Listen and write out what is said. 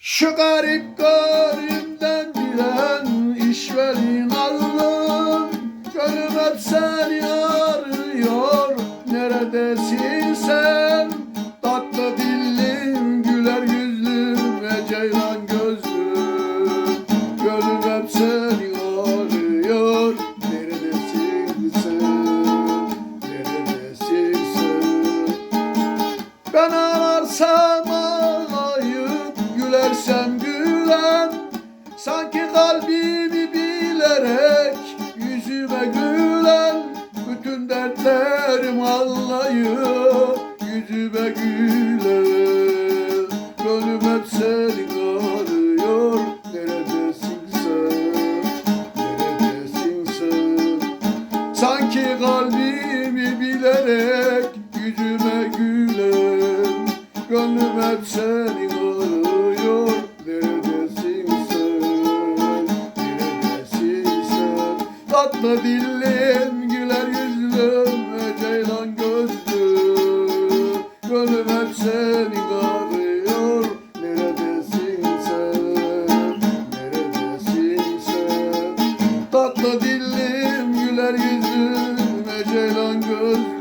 Şu garip garipten bilen işverin alın Gönlüm hep seni arıyor Neredesin sen? Tatlı dillim güler yüzlüm ve ceylan gözlüm. Gönlüm hep seni arıyor Neredesin sen? Neredesin sen? Ben ağlarsam gülen Sanki kalbimi bilerek yüzüme gülen Bütün dertlerim ağlayıp yüzüme gülen Gönlüm hep seni arıyor Neredesin sen? Neredesin sen? Sanki kalbimi bilerek yüzüme gülen Gönlüm hep seni arıyor tatlı dillim Güler yüzlüm ve ceylan gözlüm. Gönlüm hep seni arıyor Neredesin sen, neredesin sen? Tatlı dillim, güler yüzlüm ve ceylan gözlüm.